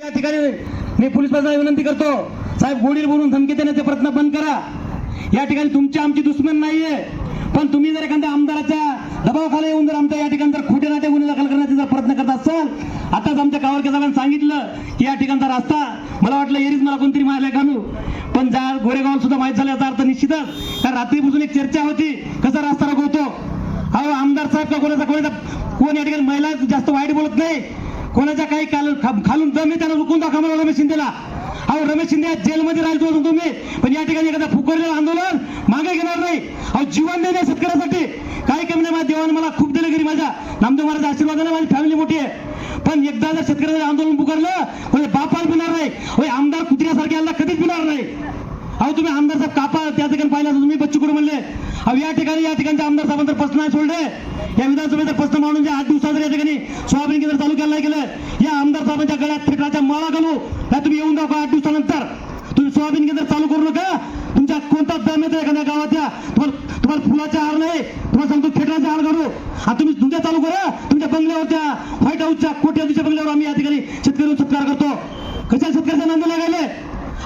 या ठिकाणी मी पोलीस प्रशासनाला विनंती करतो साहेब गोडील बोलून धमकी देण्याचे प्रयत्न बंद करा. या ठिकाणी तुमची आमची दुश्मन नाहीये पण तुम्ही जर एखाद्या आमदाराच्या दबावाखाली येऊन जर आमच्या या ठिकाणी जर खोटे नाटे गुन्हे दाखल करण्याचा जर प्रयत्न करत असाल आताच आमच्या कावरके साहेबांनी सांगितलं की या ठिकाणचा रस्ता मला वाटलं एरीच मला कोणतरी मारलाय घालू पण ज्या गोरेगाव सुद्धा माहीत झालं याचा अर्थ निश्चितच कारण रात्रीपासून एक चर्चा होती कसा रस्ता रोखवतो अहो आमदार साहेब का कोणाचा कोणाचा कोण या ठिकाणी महिला जास्त वाईट बोलत नाही? कोणाच्या काही काल खालून दम आहे त्याला रुकून दाखवा मला रमेश शिंदेला. अहो रमेश शिंदे जेलमध्ये राहिलो होतो तुम्ही. पण या ठिकाणी एखादा फुकरलेलं आंदोलन मागे घेणार नाही. अहो जीवन देणे शेतकऱ्यासाठी. काही कमी नाही माझ्या देवाने मला खूप दिलं घरी माझ्या. नामदेव महाराज आशीर्वादाने माझी फॅमिली मोठी आहे. पण एकदा जर शेतकऱ्याचं आंदोलन पुकारलं म्हणजे बापाला पिणार नाही. होय आमदार कुत्र्यासारखे यांना कधीच पिणार नाही. अहो तुम्ही आमदार साहेब कापा त्या ठिकाणी पाहिलं तुम्ही बच्चू कडू म्हणले? अहो या ठिकाणी या ठिकाणचे आमदार साहेबांचा प्रश्न नाही सोडले या विधानसभेचा प्रश्न मांडून जे आठ दिवसाचं या ठिकाणी सोयाबीन केंद्र चालू केलं. गेलं या आमदार साहेबांच्या गळ्यात फेकडाच्या माळा घालू. या तुम्ही येऊन दाखवा आठ दिवसानंतर. तुम्ही सोयाबीन केंद्र चालू करू नका. तुमच्या कोणता दम येतो एखाद्या गावात या? तुम्हाला तुम्हाला फुलाचा हार नाही. तुम्हाला सांगतो फेकडाचा हार करू आता तुम्ही तुमच्या चालू करा. तुमच्या बंगल्यावरच्या व्हाईट हाऊसच्या कोट्याधीच्या बंगल्यावर आम्ही या ठिकाणी शेतकरी सत्कार करतो. कशा शेतकऱ्याचा नंद लागायला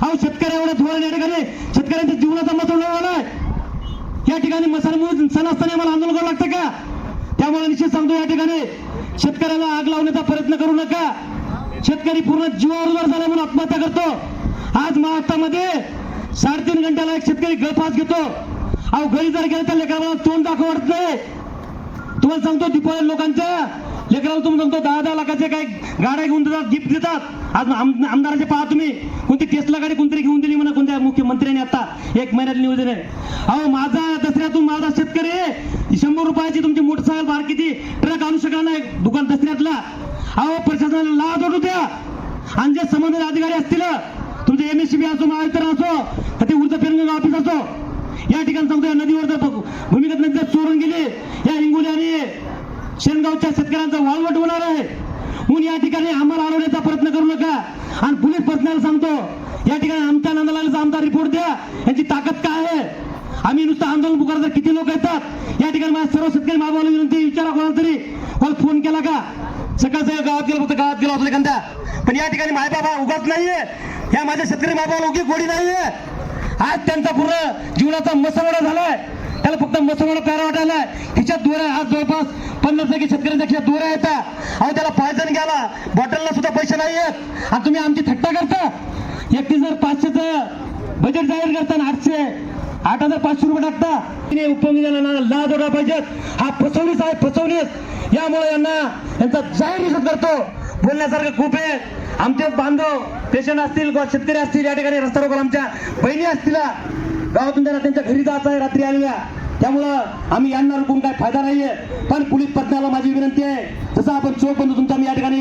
अहो शेतकऱ्या एवढ्या धोरण या ठिकाणी शेतकऱ्यांच्या जीवनाचा मत आलाय ठिकाणी मसाला सण असताना आम्हाला आंदोलन करावं लागतं का? त्यामुळे निश्चित सांगतो या ठिकाणी. शेतकऱ्याला आग लावण्याचा प्रयत्न करू नका. शेतकरी पूर्ण जीवावर झाला म्हणून आत्महत्या करतो. आज महाराष्ट्रामध्ये साडेतीन घंट्याला एक शेतकरी गळफास घेतो. अहो घरी जर गेला तर लेकराला तोंड दाखवत नाही. तुम्हाला सांगतो दीपावली लोकांच्या लेकराला तुम्ही सांगतो दहा दहा लाखाचे काही गाड्या घेऊन देतात गिफ्ट देतात. आज आम- आमदाराचे पहा तुम्ही. कोणती टेस्टला गाडी कोणतरी घेऊन दिली म्हणा कोणत्या मुख्यमंत्र्यांनी आता? एक महिन्यात नियोजन आहे. अहो माझा दसऱ्यातून माझा शेतकरी आहे. शंभर रुपयाची तुमची मोटरसायकल बारकीची ट्रक आणू शकणार नाही दुकान दसऱ्यातला. अहो प्रशासनाला लाज जोडू द्या. आणि जे संबंधित अधिकारी असतील तुमचे एम एस बी असो महावितरण असो तर ते ऊर्जा पेरंग ऑफिस असो. या ठिकाणी सांगतो या नदीवर जर भूमिगत नदी जर चोरून गेली या हिंगोली आणि शेनगावच्या शेतकऱ्यांचा वाळवट होणार आहे. म्हणून या ठिकाणी आम्हाला अडवण्याचा प्रयत्न करू नका. आणि पोलीस प्रश्नाला सांगतो या ठिकाणी आमच्या नंदलालचा आमचा रिपोर्ट द्या. यांची ताकद काय आहे? आम्ही नुसतं आंदोलन पुकारतात तर किती लोक येतात? या ठिकाणी माझ्या सर्व शेतकरी मागवलं विनंती विचारा कोणाला तरी. कोणाला फोन केला का? सकाळ सकाळ गावात गेलो फक्त गावात गेलो होतो एखाद्या पण या ठिकाणी माय बाबा उगाच नाहीये. या माझ्या शेतकरी माय उगी गोडी नाहीये. आज त्यांचा पूर्ण जीवनाचा मसवडा झालाय. त्याला फक्त मसवडा प्यारा वाटायलाय खिशात आहे हा जवळपास पन्नास टक्के शेतकऱ्यांच्या खिशात दोऱ्या येतात अहो त्याला पायजन घ्याला बॉटलला सुद्धा पैसे नाही आहेत. आणि तुम्ही आमची थट्टा करता. एकतीस हजार पाचशेचं बजेट जाहीर करताना आठशे आठ हजार पाचशे रुपये टाकता. तिने उपमुख्याला लाज ओढा पाहिजेत. हा फसवणीच आहे फसवणीच. यामुळे यांना यांचा जाहीर निषेध करतो. बोलण्यासारखं खूप आहे. आमचे बांधव पेशंट असतील किंवा शेतकरी असतील या ठिकाणी रस्ता रोकोल आमच्या. बहिणी असतील गावातून त्यांना त्यांच्या घरी जायचं आहे रात्री आलेल्या. त्यामुळं आम्ही यांना रुकून काय फायदा नाहीये. पण पोलीस पत्नाला माझी विनंती आहे. जसं आपण चोख बंधू तुमचा मी या ठिकाणी